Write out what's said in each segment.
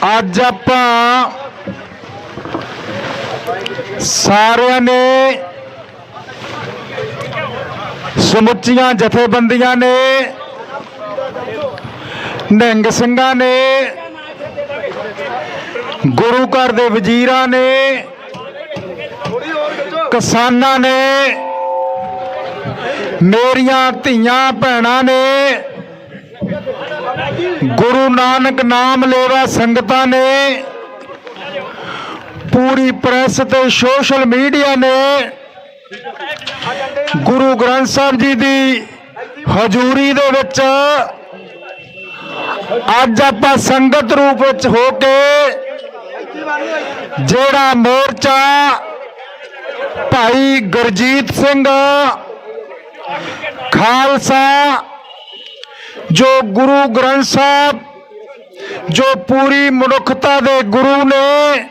ਅੱਜ ਆਪਾਂ ਸਾਰਿਆਂ ਨੇ ਸਮੁੱਚੀਆਂ ਜਥੇਬੰਦੀਆਂ ਨੇ, ਨਿਹੰਗ ਸਿੰਘਾਂ ਨੇ, ਗੁਰੂ ਘਰ ਦੇ ਵਜ਼ੀਰਾਂ ਨੇ, ਕਿਸਾਨਾਂ ਨੇ, ਮੇਰੀਆਂ ਧੀਆਂ ਭੈਣਾਂ ਨੇ ਗੁਰੂ ਨਾਨਕ ਨਾਮ ਲੈਵਾ ਸੰਗਤਾਂ ਨੇ, ਪੂਰੀ ਪ੍ਰੈਸ ਤੇ ਸੋਸ਼ਲ ਮੀਡੀਆ ਨੇ, ਗੁਰੂ ਗ੍ਰੰਥ ਸਾਹਿਬ ਜੀ ਦੀ ਹਜ਼ੂਰੀ ਦੇ ਵਿੱਚ ਅੱਜ ਆਪਾਂ ਸੰਗਤ ਰੂਪ ਵਿੱਚ ਹੋ ਕੇ ਜਿਹੜਾ ਮੋਰਚਾ ਭਾਈ ਗੁਰਜੀਤ ਸਿੰਘ ਖਾਲਸਾ ਜੋ ਗੁਰੂ ਗ੍ਰੰਥ ਸਾਹਿਬ, ਜੋ ਪੂਰੀ ਮਨੁੱਖਤਾ ਦੇ ਗੁਰੂ ਨੇ,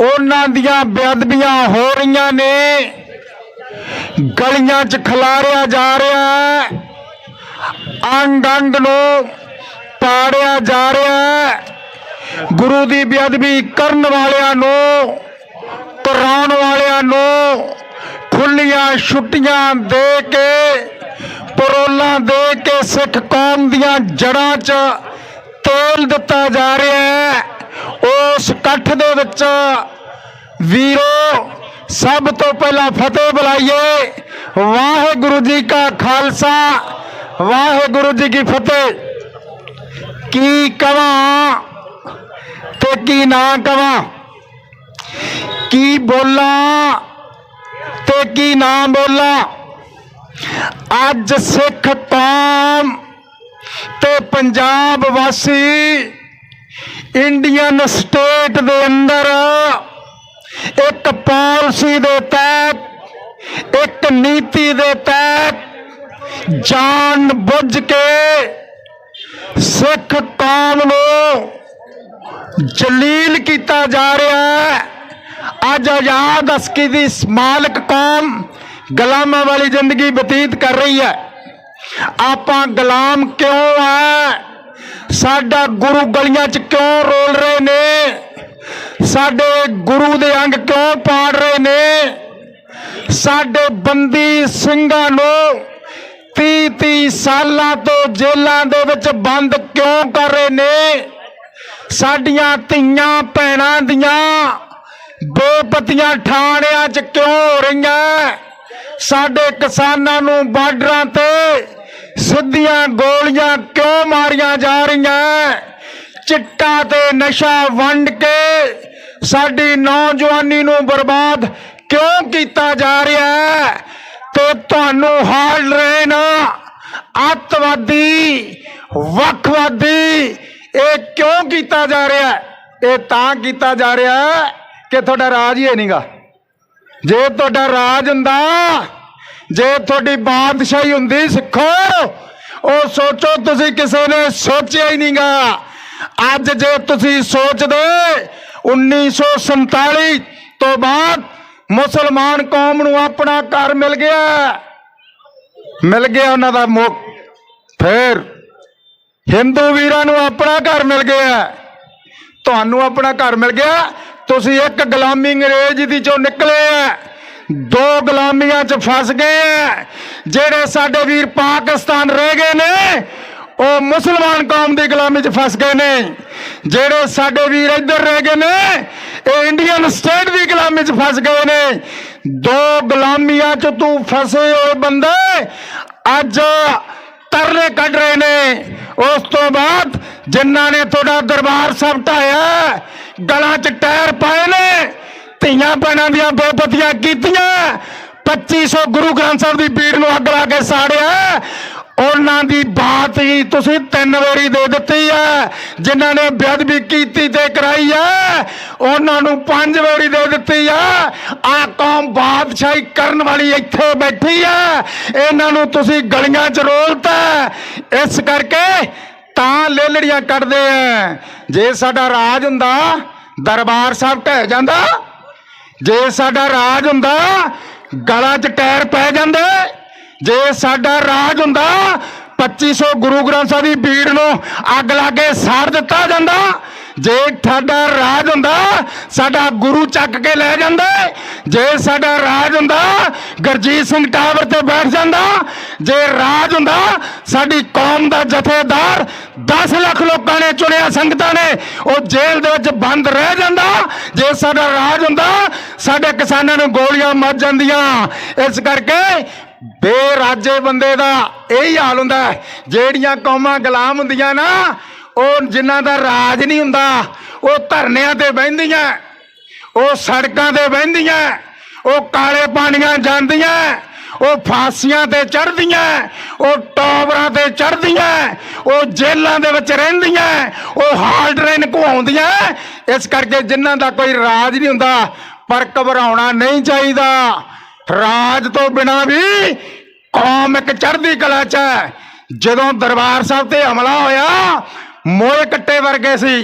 ਉਹਨਾਂ ਦੀਆਂ ਬੇਅਦਬੀਆਂ ਹੋ ਰਹੀਆਂ ਨੇ, ਗਲੀਆਂ 'ਚ ਖਿਲਾਰਿਆ ਜਾ ਰਿਹਾ ਅੰਗ ਅੰਗ ਨੂੰ ਪਾੜਿਆ ਜਾ ਰਿਹਾ ਗੁਰੂ ਦੀ ਬੇਅਦਬੀ ਕਰਨ ਵਾਲਿਆਂ ਨੂੰ, ਕਰਾਉਣ ਵਾਲਿਆਂ ਨੂੰ ਖੁੱਲੀਆਂ ਛੁੱਟੀਆਂ ਦੇ ਕੇ, ਪਰੋਲਾਂ ਦੇ ਕੇ ਸਿੱਖ ਕੌਮ ਦੀਆਂ ਜੜਾਂ 'ਚ ਤੋਲ ਦਿੱਤਾ ਜਾ ਰਿਹਾ ਹੈ। ਉਸ ਇਕੱਠ ਦੇ ਵਿੱਚ ਵੀਰੋ, ਸਭ ਤੋਂ ਪਹਿਲਾਂ ਫਤਿਹ ਬੁਲਾਈਏ। ਵਾਹਿਗੁਰੂ ਜੀ ਕਾ ਖਾਲਸਾ, ਵਾਹਿਗੁਰੂ ਜੀ ਕੀ ਫਤਿਹ। ਕੀ ਕਵਾਂ ਤੇ ਕੀ ਨਾ ਕਵਾਂ? ਕੀ ਬੋਲਾਂ ਤੇ ਕੀ ਨਾ ਬੋਲਾ? ਅੱਜ ਸਿੱਖ ਕੌਮ ਤੇ ਪੰਜਾਬ ਵਾਸੀ ਇੰਡੀਅਨ ਸਟੇਟ ਦੇ ਅੰਦਰ ਇੱਕ ਪਾਲਿਸੀ ਦੇ ਤਹਿਤ, ਇੱਕ ਨੀਤੀ ਦੇ ਤਹਿਤ ਜਾਣ ਬੁੱਝ ਕੇ ਸਿੱਖ ਕੌਮ ਨੂੰ ਜਲੀਲ ਕੀਤਾ ਜਾ ਰਿਹਾ ਹੈ। ਅੱਜ ਆਜ਼ਾਦ ਅਸਕੀ ਦੀ ਮਾਲਕ ਕੌਮ ਗੁਲਾਮਾਂ ਵਾਲੀ ਜ਼ਿੰਦਗੀ ਬਤੀਤ ਕਰ ਰਹੀ ਹੈ। ਆਪਾਂ ਗੁਲਾਮ ਕਿਉਂ ਆ ਸਾਡਾ ਗੁਰੂ ਗਲੀਆਂ 'ਚ ਕਿਉਂ ਰੋਲ ਰਹੇ ਨੇ? ਸਾਡੇ ਗੁਰੂ ਦੇ ਅੰਗ ਕਿਉਂ ਪਾੜ ਰਹੇ ਨੇ? ਸਾਡੇ ਬੰਦੀ ਸਿੰਘਾਂ ਨੂੰ 30 30 ਸਾਲਾਂ ਤੋਂ ਜੇਲ੍ਹਾਂ ਦੇ ਵਿੱਚ ਬੰਦ ਕਿਉਂ ਕਰ ਰਹੇ ਨੇ? ਸਾਡੀਆਂ ਧੀਆਂ ਭੈਣਾਂ ਦੀਆਂ ਬੇਪਤੀਆਂ ਠਾਣਿਆਂ 'ਚ ਕਿਉਂ ਹੋ ਰਹੀਆਂ? ਸਾਡੇ ਕਿਸਾਨਾਂ ਨੂੰ ਬਾਰਡਰਾਂ ਤੇ ਸਿੱਧੀਆਂ ਗੋਲੀਆਂ ਕਿਉਂ ਮਾਰੀਆਂ ਜਾ ਰਹੀਆਂ? ਚਿੱਟਾ ਤੇ ਨਸ਼ਾ ਵੰਡ ਕੇ ਸਾਡੀ ਨੌਜਵਾਨੀ ਨੂੰ ਬਰਬਾਦ ਕਿਉਂ ਕੀਤਾ ਜਾ ਰਿਹਾ? ਹੈ ਤੇ ਤੁਹਾਨੂੰ ਹਾਲ ਰਹੇ ਨਾ ਅੱਤਵਾਦੀ, ਵੱਖਵਾਦੀ, ਇਹ ਕਿਉਂ ਕੀਤਾ ਜਾ ਰਿਹਾ? ਹੈ? ਇਹ ਤਾਂ ਕੀਤਾ ਜਾ ਰਿਹਾ ਹੈ ਕਿ ਤੁਹਾਡਾ ਰਾਜ ਹੀ ਹੈ ਨਹੀਂਗਾ ਜੇ ਤੁਹਾਡਾ ਰਾਜ ਹੁੰਦਾ, ਜੇ ਤੁਹਾਡੀ ਬਾਦਸ਼ਾਹੀ ਹੁੰਦੀ ਸਿੱਖੋ, ਉਹ ਸੋਚੋ ਤੁਸੀਂ ਕਿਸੇ ਨੇ ਸੋਚਿਆ ਹੀ ਨਹੀਂਗਾ ਅੱਜ ਜੇ ਤੁਸੀਂ ਸੋਚਦੇ 1947 ਤੋਂ ਬਾਅਦ ਮੁਸਲਮਾਨ ਕੌਮ ਨੂੰ ਆਪਣਾ ਘਰ ਮਿਲ ਗਿਆ। ਮਿਲ ਗਿਆ ਉਹਨਾਂ ਦਾ ਮੁੱਖ। ਫਿਰ ਹਿੰਦੂ ਵੀਰਾਂ ਨੂੰ ਆਪਣਾ ਘਰ ਮਿਲ ਗਿਆ। ਤੁਹਾਨੂੰ ਆਪਣਾ ਘਰ ਮਿਲ ਗਿਆ। ਤੁਸੀਂ ਇੱਕ ਗੁਲਾਮੀ ਅੰਗਰੇਜ਼ ਦੀ ਚੋਂ ਨਿਕਲੇ ਆ। ਦੋ ਗੁਲਾਮੀਆਂ 'ਚ ਫਸ ਗਏ ਆ। ਜਿਹੜੇ ਸਾਡੇ ਵੀਰ ਪਾਕਿਸਤਾਨ ਰਹਿ ਗਏ ਨੇ, ਉਹ ਮੁਸਲਮਾਨ ਕੌਮ ਦੀ ਗੁਲਾਮੀ 'ਚ ਫਸ ਗਏ ਨੇ। ਜਿਹੜੇ ਸਾਡੇ ਵੀਰ ਇੱਧਰ ਰਹਿ ਗਏ ਨੇ, ਇਹ ਇੰਡੀਅਨ ਸਟੇਟ ਦੀ ਗੁਲਾਮੀ 'ਚ ਫਸ ਗਏ ਨੇ। ਦੋ ਗੁਲਾਮੀਆਂ 'ਚ ਤੂੰ ਫਸੇ ਹੋਏ ਬੰਦੇ ਅੱਜ ਤਰਲੇ ਕੱਢ ਰਹੇ ਨੇ। ਉਸ ਤੋਂ ਬਾਅਦ ਜਿਨ੍ਹਾਂ ਨੇ ਤੁਹਾਡਾ ਦਰਬਾਰ ਸਾਹਿਬ ਢਾਇਆ ਗਲਾਂ 'ਚ ਟਾਇਰ ਪਾਏ ਨੇ। ਧੀਆਂ ਭੈਣਾਂ ਦੀਆਂ ਬੇਪਤੀਆਂ ਕੀਤੀਆਂ। 2500 ਗੁਰੂ ਗ੍ਰੰਥ ਸਾਹਿਬ ਦੀ ਪੀੜ ਨੂੰ ਅੱਗ ਲਾ ਕੇ ਸਾੜਿਆ। ਉਹਨਾਂ ਦੀ ਬਾਤ ਹੀ ਤੁਸੀਂ ਤਿੰਨ ਵਾਰੀ ਦੇ ਦਿੱਤੀ ਹੈ ਜਿਨ੍ਹਾਂ ਨੇ ਬੇਅਦਬੀ ਕੀਤੀ ਤੇ ਕਰਾਈ ਹੈ ਉਹਨਾਂ ਨੂੰ ਪੰਜ ਵਾਰੀ ਦੇ ਦਿੱਤੀ ਹੈ ਆ ਕੌਮ ਬਾਦਸ਼ਾਹੀ ਕਰਨ ਵਾਲੀ ਇੱਥੇ ਬੈਠੀ ਹੈ ਇਹਨਾਂ ਨੂੰ ਤੁਸੀਂ ਗਲੀਆਂ 'ਚ ਰੋਲਤਾ। ਇਸ ਕਰਕੇ ਤਾਂ ਲੇਲੜੀਆਂ ਕੱਢਦੇ ਆ। ਜੇ ਸਾਡਾ ਰਾਜ ਹੁੰਦਾ ਦਰਬਾਰ ਸਾਹਿਬ ਢਹਿ ਜਾਂਦਾ। ਜੇ ਸਾਡਾ ਰਾਜ ਹੁੰਦਾ, ਗਲਾ 'ਚ ਟਾਇਰ ਪੈ ਜਾਂਦੇ। ਜੇ ਸਾਡਾ ਰਾਜ ਹੁੰਦਾ 2500 ਗੁਰੂ ਗ੍ਰੰਥ ਸਾਹਿਬ ਦੀ ਭੀੜ ਨੂੰ ਅੱਗ ਲਾ ਕੇ ਸਾੜ ਦਿੱਤਾ ਜਾਂਦਾ। ਜੇ ਸਾਡਾ ਰਾਜ ਹੁੰਦਾ, ਸਾਡਾ ਗੁਰੂ ਚੱਕ ਕੇ ਲੈ ਜਾਂਦਾ, ਜੇ ਸਾਡਾ ਰਾਜ ਹੁੰਦਾ, ਗਰਜੀਤ ਸਿੰਘ ਟਾਵਰ ਤੇ ਬੈਠ ਜਾਂਦਾ, ਜੇ ਰਾਜ ਹੁੰਦਾ, ਸਾਡੀ ਕੌਮ ਦਾ ਜਥੇਦਾਰ 10 ਲੱਖ ਲੋਕਾਂ ਨੇ ਚੁਣਿਆ ਸੰਗਤਾਂ ਨੇ, ਉਹ ਜੇਲ੍ਹ ਦੇ ਵਿੱਚ ਬੰਦ ਰਹਿ ਜਾਂਦਾ। ਜੇ ਸਾਡਾ ਰਾਜ ਹੁੰਦਾ, ਸਾਡੇ ਕਿਸਾਨਾਂ ਨੂੰ ਗੋਲੀਆਂ ਮਰ ਜਾਂਦੀਆਂ। ਇਸ ਕਰਕੇ ਬੇਰਾਜੇ ਬੰਦੇ ਦਾ ਇਹੀ ਹਾਲ ਹੁੰਦਾ ਜਿਹੜੀਆਂ ਕੌਮਾਂ ਗੁਲਾਮ ਹੁੰਦੀਆਂ ਨਾ ਉਹ ਜਿਨ੍ਹਾਂ ਦਾ ਰਾਜ ਨਹੀਂ ਹੁੰਦਾ, ਉਹ ਧਰਨਿਆਂ ਤੇ ਬਹਿੰਦੀਆਂ, ਉਹ ਸੜਕਾਂ ਤੇ ਬਹਿੰਦੀਆਂ, ਉਹ ਕਾਲੇ ਪਾਣੀਆਂ ਜਾਂਦੀਆਂ, ਉਹ ਫਾਂਸੀਆਂ ਤੇ ਚੜਦੀਆਂ ਉਹ ਟੋਬਰਾਂ ਤੇ ਚੜਦੀਆਂ ਉਹ ਜੇਲ੍ਹਾਂ ਦੇ ਵਿੱਚ ਰਹਿੰਦੀਆਂ, ਉਹ ਹਾਲ ਟ੍ਰੇਨ ਘੁਆਉਂਦੀਆਂ ਇਸ ਕਰਕੇ ਜਿਨ੍ਹਾਂ ਦਾ ਕੋਈ ਰਾਜ ਨਹੀਂ ਹੁੰਦਾ, ਪਰ ਘਬਰਾਉਣਾ ਨਹੀਂ ਚਾਹੀਦਾ। ਰਾਜ ਤੋਂ ਬਿਨਾ ਵੀ ਕੌਮ ਇੱਕ ਚੜ੍ਹਦੀ ਕਲਾ ਚ ਹੈ। ਜਦੋਂ ਦਰਬਾਰ ਸਾਹਿਬ ਤੇ ਹਮਲਾ ਹੋਇਆ ਮੋਏ ਕੱਟੇ ਵਰਗੇ ਸੀ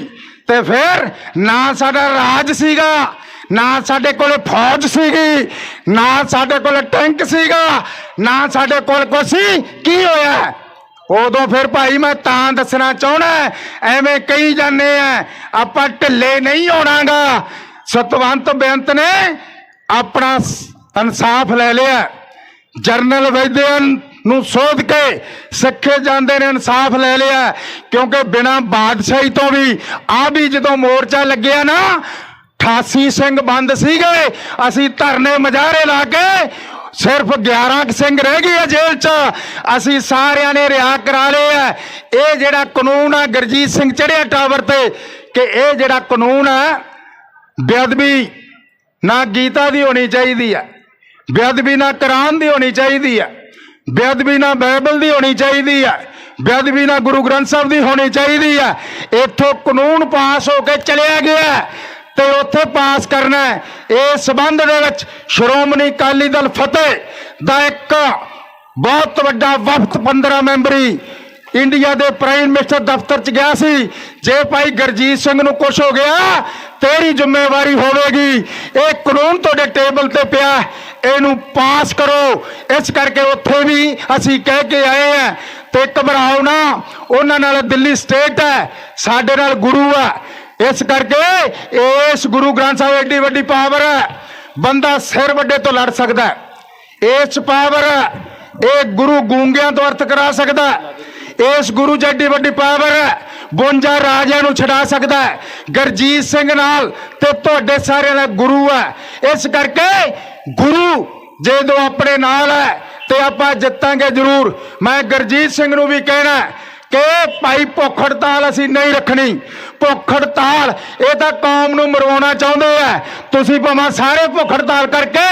ਤੇ ਫਿਰ ਨਾ ਸਾਡਾ ਰਾਜ ਸੀਗਾ, ਨਾ ਸਾਡੇ ਕੋਲ ਫੌਜ ਸੀਗੀ, ਨਾ ਸਾਡੇ ਕੋਲ ਟੈਂਕ ਸੀਗਾ, ਨਾ ਸਾਡੇ ਕੋਲ ਕੁਛ ਸੀ। ਕੀ ਹੋਇਆ? ਉਦੋਂ ਫਿਰ ਭਾਈ ਮੈਂ ਤਾਂ ਦੱਸਣਾ ਚਾਹਣਾ ਐਵੇਂ ਕਹੀ ਜਾਂਦੇ ਆ, ਆਪਾਂ ਢਿੱਲੇ ਨਹੀਂ ਹੋਣਾਗਾ। ਸਤਵੰਤ ਬੇਅੰਤ ਨੇ ਆਪਣਾ ਇਨਸਾਫ ਲੈ ਲਿਆ। ਜਰਨਲ ਵੈਦਿਅਨ ਨੂੰ ਸੋਧ ਕੇ ਸਿੱਖੇ ਜਾਂਦੇ ਨੇ, ਇਨਸਾਫ ਲੈ ਲਿਆ। ਕਿਉਂਕਿ ਬਿਨਾ ਬਾਦਸ਼ਾਹੀ ਤੋਂ ਵੀ ਆ ਵੀ ਜਦੋਂ ਮੋਰਚਾ ਲੱਗਿਆ ਨਾ 88 ਸਿੰਘ ਬੰਦ ਸੀਗੇ। ਅਸੀਂ ਧਰਨੇ ਮਜਾਰੇ ਲਾ ਕੇ ਸਿਰਫ 11 ਕੁ ਸਿੰਘ ਰਹਿ ਗਏ ਜੇਲ੍ਹ 'ਚ। ਅਸੀਂ ਸਾਰਿਆਂ ਨੇ ਰਿਹਾ ਕਰਾ ਲਏ ਇਹ ਜਿਹੜਾ ਕਾਨੂੰਨ ਆ, ਗੁਰਜੀਤ ਸਿੰਘ ਚੜਿਆ ਟਾਵਰ ਤੇ, ਕਿ ਇਹ ਜਿਹੜਾ ਕਾਨੂੰਨ ਆ, ਬੇਅਦਬੀ ਨਾ ਗੀਤਾ ਦੀ ਹੋਣੀ ਚਾਹੀਦੀ ਆ, ਬੇਅਦਬੀ ਨਾ ਕੁਰਾਨ ਦੀ ਹੋਣੀ ਚਾਹੀਦੀ ਆ। ਬੇਅਦਬੀ ਨਾ ਬਾਈਬਲ ਦੀ ਹੋਣੀ ਚਾਹੀਦੀ ਹੈ। ਬੇਅਦਬੀ ਨਾ ਗੁਰੂ ਗ੍ਰੰਥ ਸਾਹਿਬ ਦੀ ਹੋਣੀ ਚਾਹੀਦੀ ਹੈ। ਇੱਥੋਂ ਕਾਨੂੰਨ ਪਾਸ ਹੋ ਕੇ ਚਲਿਆ ਗਿਆ ਤੇ ਉੱਥੇ ਪਾਸ ਕਰਨਾ ਹੈ। ਇਸ ਸਬੰਧ ਦੇ ਵਿੱਚ ਸ਼੍ਰੋਮਣੀ ਅਕਾਲੀ ਦਲ ਫਤਿਹ ਦਾ ਇੱਕ ਬਹੁਤ ਵੱਡਾ ਵਫਦ 15 ਮੈਂਬਰੀ ਇੰਡੀਆ ਦੇ ਪ੍ਰਾਈਮ ਮਿਨਿਸਟਰ ਦਫ਼ਤਰ ਚ ਗਿਆ ਸੀ। ਜੇ ਭਾਈ ਗਰਜੀਤ ਸਿੰਘ ਨੂੰ ਕੁਝ ਹੋ ਗਿਆ, ਤੇਰੀ ਜ਼ਿੰਮੇਵਾਰੀ ਹੋਵੇਗੀ। ਇਹ ਕਾਨੂੰਨ ਤੁਹਾਡੇ ਟੇਬਲ ਤੇ ਪਿਆ ਇਹਨੂੰ ਪਾਸ ਕਰੋ। ਇਸ ਕਰਕੇ ਉੱਥੇ ਵੀ ਅਸੀਂ ਕਹਿ ਕੇ ਆਏ ਆ ਤੇ ਘਬਰਾਓ ਨਾ, ਉਹਨਾਂ ਨਾਲ ਦਿੱਲੀ ਸਟੇਟ ਹੈ, ਸਾਡੇ ਨਾਲ ਗੁਰੂ ਹੈ ਇਸ ਕਰਕੇ ਇਸ ਗੁਰੂ ਗ੍ਰੰਥ ਸਾਹਿਬ ਏਡੀ ਵੱਡੀ ਪਾਵਰ ਹੈ, ਬੰਦਾ ਸਿਰ ਵੱਡੇ ਤੋਂ ਲੜ ਸਕਦਾ ਹੈ। ਇਸ ਪਾਵਰ ਇਹ ਗੁਰੂ ਗੂੰਗਿਆਂ ਤੋਂ ਅਰਥ ਕਰਾ ਸਕਦਾ ਹੈ। ਇਸ ਗੁਰੂ ਜੱਡੀ ਵੱਡੀ ਪਾਵਰ ਹੈ 52 ਰਾਜਿਆਂ ਨੂੰ ਛਡਾ ਸਕਦਾ ਹੈ। ਗਰਜੀਤ ਸਿੰਘ ਨਾਲ ਤੇ ਤੁਹਾਡੇ ਸਾਰਿਆਂ ਦਾ ਗੁਰੂ ਹੈ। ਇਸ ਕਰਕੇ ਗੁਰੂ ਜੇ ਦੋ ਆਪਣੇ ਨਾਲ ਹੈ ਤੇ ਆਪਾਂ ਜਿੱਤਾਂਗੇ ਜ਼ਰੂਰ। ਮੈਂ ਗੁਰਜੀਤ ਸਿੰਘ ਨੂੰ ਵੀ ਕਹਿਣਾ ਕਿ ਭਾਈ ਭੁੱਖ ਹੜਤਾਲ ਅਸੀਂ ਨਹੀਂ ਰੱਖਣੀ। ਭੁੱਖ ਹੜਤਾਲ ਇਹ ਤਾਂ ਕੌਮ ਨੂੰ ਮਰਵਾਉਣਾ ਚਾਹੁੰਦੇ ਆ। ਤੁਸੀਂ ਭਾਵੇਂ ਸਾਰੇ ਭੁੱਖ ਹੜਤਾਲ ਕਰਕੇ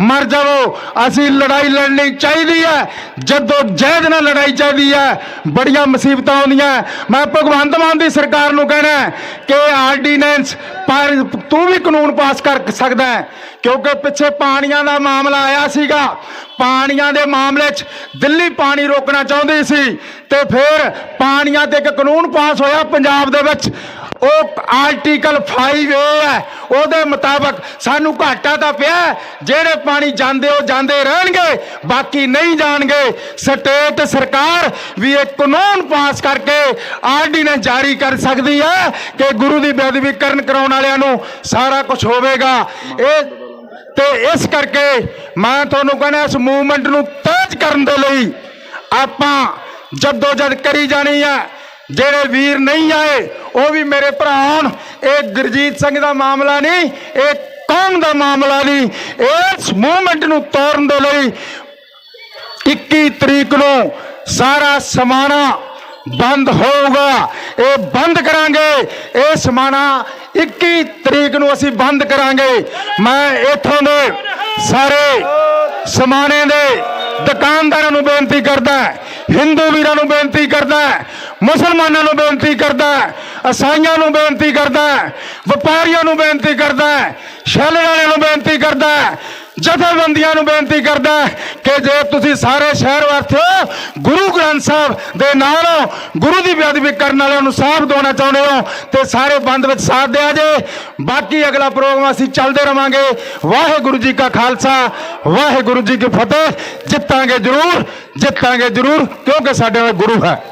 ਮਰ ਜਾਵੋ। ਅਸੀਂ ਲੜਾਈ ਲੜਨੀ ਚਾਹੀਦੀ ਹੈ ਜਦੋਂ ਜਹਿਦ ਨਾਲ ਲੜਾਈ ਚਾਹੀਦੀ ਹੈ ਬੜੀਆਂ ਮੁਸੀਬਤਾਂ ਆਉਂਦੀਆਂ। ਮੈਂ ਭਗਵੰਤ ਮਾਨ ਦੀ ਸਰਕਾਰ ਨੂੰ ਕਹਿਣਾ ਕਿ ਆਰਡੀਨੈਂਸ ਤੂੰ ਵੀ ਕਾਨੂੰਨ ਪਾਸ ਕਰ ਸਕਦਾ ਕਿਉਂਕਿ ਪਿੱਛੇ ਪਾਣੀਆਂ ਦਾ ਮਾਮਲਾ ਆਇਆ ਸੀਗਾ। ਪਾਣੀਆਂ ਦੇ ਮਾਮਲੇ 'ਚ ਦਿੱਲੀ ਪਾਣੀ ਰੋਕਣਾ ਚਾਹੁੰਦੀ ਸੀ ਤੇ ਫਿਰ ਪਾਣੀਆਂ ਤੇ ਇੱਕ ਕਾਨੂੰਨ ਪਾਸ ਹੋਇਆ ਪੰਜਾਬ ਦੇ ਵਿੱਚ। ਉਹ ਆਰਟੀਕਲ 5A ਹੈ, ਉਹਦੇ ਮੁਤਾਬਕ ਸਾਨੂੰ ਘਾਟਾ ਤਾਂ ਪਿਆ ਜਿਹੜੇ ਪਾਣੀ ਜਾਂਦੇ ਉਹ ਜਾਂਦੇ ਰਹਿਣਗੇ, ਬਾਕੀ ਨਹੀਂ ਜਾਣਗੇ। ਸਟੇਟ ਸਰਕਾਰ ਵੀ ਇਹ ਕਾਨੂੰਨ ਪਾਸ ਕਰਕੇ ਆਰਡੀਨੈਂਸ ਜਾਰੀ ਕਰ ਸਕਦੀ ਹੈ ਕਿ ਗੁਰੂ ਦੀ ਬੇਅਦਬੀ ਕਰਨ ਕਰਾਉਣ ਵਾਲਿਆਂ ਨੂੰ ਸਾਰਾ ਕੁਝ ਹੋਵੇਗਾ। ਇਹ ਤੇ ਇਸ ਕਰਕੇ ਮੈਂ ਤੁਹਾਨੂੰ ਕਹਿੰਦਾ ਇਸ ਮੂਵਮੈਂਟ ਨੂੰ ਤੇਜ਼ ਕਰਨ ਦੇ ਲਈ ਆਪਾਂ ਜੱਦੋ ਜਦ ਕਰੀ ਜਾਣੀ ਹੈ ਜਿਹੜੇ ਵੀਰ ਨਹੀਂ ਆਏ, ਉਹ ਵੀ ਮੇਰੇ ਭਰਾ ਹੋਣ ਇਹ ਗੁਰਜੀਤ ਸਿੰਘ ਦਾ ਮਾਮਲਾ ਨਹੀਂ, ਇਹ ਕੌਮ ਦਾ ਮਾਮਲਾ ਨਹੀਂ। ਇਸ ਮੂਵਮੈਂਟ ਨੂੰ ਤੋੜਨ ਦੇ ਲਈ 21 ਤਰੀਕ ਨੂੰ ਸਾਰਾ ਸਮਾਣਾ ਬੰਦ ਹੋਊਗਾ। ਇਹ ਬੰਦ ਕਰਾਂਗੇ। ਇਹ ਸਮਾਣਾ 21 ਤਰੀਕ ਨੂੰ ਅਸੀਂ ਬੰਦ ਕਰਾਂਗੇ। ਮੈਂ ਇਥੋਂ ਦੇ ਸਾਰੇ ਸਮਾਣੇ ਦੇ ਦੁਕਾਨਦਾਰਾਂ ਨੂੰ ਬੇਨਤੀ ਕਰਦਾ ਹਿੰਦੂ ਵੀਰਾਂ ਨੂੰ ਬੇਨਤੀ ਕਰਦਾ ਮੁਸਲਮਾਨਾਂ ਨੂੰ ਬੇਨਤੀ ਕਰਦਾ ਅਸਾਈਆਂ ਨੂੰ ਬੇਨਤੀ ਕਰਦਾ ਵਪਾਰੀਆਂ ਨੂੰ ਬੇਨਤੀ ਕਰਦਾ ਸ਼ੈਲਰ ਵਾਲਿਆਂ ਨੂੰ ਬੇਨਤੀ ਕਰਦਾ ਜਥੇਬੰਦੀਆਂ ਨੂੰ ਬੇਨਤੀ ਕਰਦਾ ਕਿ ਜੇ ਤੁਸੀਂ ਸਾਰੇ ਸ਼ਹਿਰ ਵਾਸਤੇ ਗੁਰੂ ਗ੍ਰੰਥ ਸਾਹਿਬ ਦੇ ਨਾਲ ਗੁਰੂ ਦੀ ਬੇਅਦਬੀ ਕਰਨ ਵਾਲਿਆਂ ਨੂੰ ਸਾਫ਼ ਦੇਣਾ ਚਾਹੁੰਦੇ ਹੋ ਤੇ ਸਾਰੇ ਬੰਦ ਵਿੱਚ ਸਾਥ ਦਿਆ ਜੇ। ਬਾਕੀ ਅਗਲਾ ਪ੍ਰੋਗਰਾਮ ਅਸੀਂ ਚੱਲਦੇ ਰਵਾਂਗੇ। ਵਾਹਿਗੁਰੂ ਜੀ ਕਾ ਖਾਲਸਾ, ਵਾਹਿਗੁਰੂ ਜੀ ਕੀ ਫਤਿਹ। ਜਿੱਤਾਂਗੇ ਜ਼ਰੂਰ ਜਿੱਤਾਂਗੇ ਜ਼ਰੂਰ, ਕਿਉਂਕਿ ਸਾਡੇ ਨਾਲ ਗੁਰੂ ਹੈ।